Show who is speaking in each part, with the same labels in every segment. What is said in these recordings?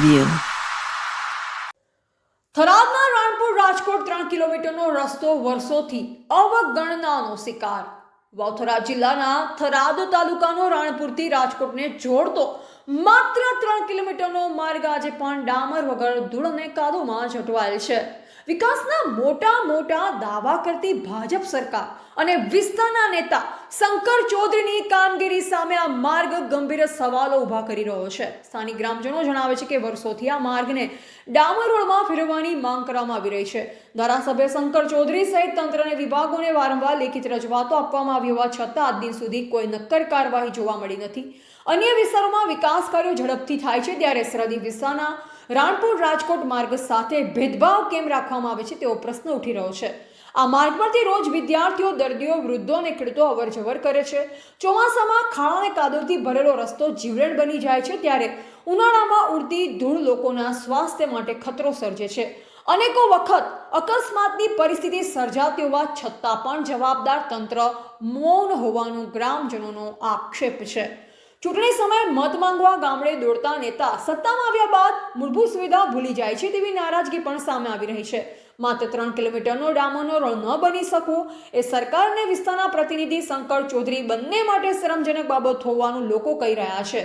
Speaker 1: Review થરાદના Ranpur Rajkot ત્રણ કિલોમીટરનો રસ્તો વર્ષોથી અવગણનાનો શિકાર. વાવથરા જિલ્લાના થરાદ તાલુકાનો રાણપુરથી રાજકોટને જોડતો માત્ર ત્રણ કિલોમીટરનો માર્ગ આજે પણ ડામર વગર ધૂળ અને કાદોમાં જટવાયેલ છે. વિકાસના મોટા મોટા દાવા કરતી ભાજપ સરકાર અને વિસ્તારના નેતા શંકર ચૌધરીની કામગીરી સામે આ માર્ગ ગંભીર સવાલો ઊભા કરી રહ્યો છે. સ્થાનિક ગ્રામજનો જણાવે છે કે વર્ષોથી આ માર્ગને ડામર રોડમાં ફેરવવાની માંગ કરવામાં આવી રહી છે. ધારાસભ્ય શંકર ચૌધરી સહિત તંત્રને વિભાગોને વારંવાર લેખિત રજૂઆતો આપવામાં આવી હોવા છતાં આજ દિન સુધી કોઈ નક્કર કાર્યવાહી જોવા મળી નથી. અન્ય વિસ્તારોમાં વિકાસ કાર્યો ઝડપથી થાય છે, ત્યારે સરહદી વિસ્તારના રાણપુર રાજકોટ માર્ગ સાથે ભેદભાવ કેમ રાખવામાં આવે છે તેવો પ્રશ્ન ઉઠી રહ્યો છે. આ માર્ગ પરથી રોજ વિદ્યાર્થીઓ, દર્દીઓ, વૃદ્ધો અને ખેડૂતો અવરજવર કરે છે. ચોમાસામાં ખાડા અને કાદવથી ભરેલો રસ્તો જીવલેણ બની જાય છે ત્યારે ઉનાળામાં ઉડતી ધૂળ લોકોના સ્વાસ્થ્ય માટે ખતરો સર્જે છે. અનેકો વખત અકસ્માતની પરિસ્થિતિ સર્જાતી હોવા છતાં પણ જવાબદાર તંત્ર મૌન હોવાનું ગ્રામજનોનો આક્ષેપ છે. ચૂંટણી સમયે મત માંગવા ગામડે દોડતા નેતા સત્તામાં આવ્યા બાદ મૂળભૂત સુવિધા ભૂલી જાય છે તેવી નારાજગી પણ સામે આવી રહી છે. માત્ર ત્રણ કિલોમીટરનો ડામરનો રોડ ન બની શકવું એ સરકાર અને વિસ્તારના પ્રતિનિધિ શંકર ચૌધરી બંને માટે શરમજનક બાબત હોવાનું લોકો કહી રહ્યા છે.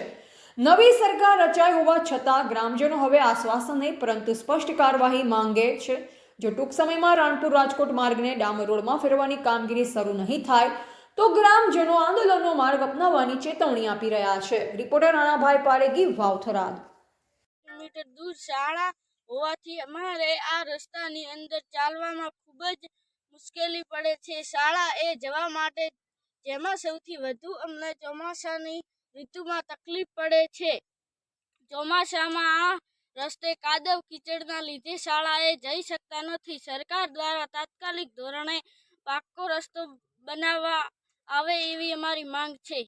Speaker 1: નવી સરકાર રચાઈ હોવા છતાં ગ્રામજનો હવે આશ્વાસન નહીં, પરંતુ સ્પષ્ટ કાર્યવાહી માંગે છે. જો ટૂંક સમયમાં રાણપુર રાજકોટ માર્ગને ડામર રોડમાં ફેરવાની કામગીરી શરૂ નહીં થાય તો ગ્રામજનો આંદોલનનો માર્ગ અપનાવવાની ચેતવણી આપી રહ્યા છે. રિપોર્ટર રાણાભાઈ પારેગી, વાવથરાદ.
Speaker 2: કિલોમીટર દૂર શાળા હોવાથી અમારે આ રસ્તાની અંદર ચાલવામાં ખૂબ જ મુશ્કેલી પડે છે. શાળા એ જવા માટે જેમાં સૌથી વધુ અમને ચોમાસાની ઋતુમાં તકલીફ પડે છે. ચોમાસામાં આ રસ્તે કાદવ કીચડના લીધે શાળાએ જઈ શકતા નથી. સરકાર દ્વારા તાત્કાલિક ધોરણે પાક્કો રસ્તો બનાવવા આવે એવી અમારી માંગ છે.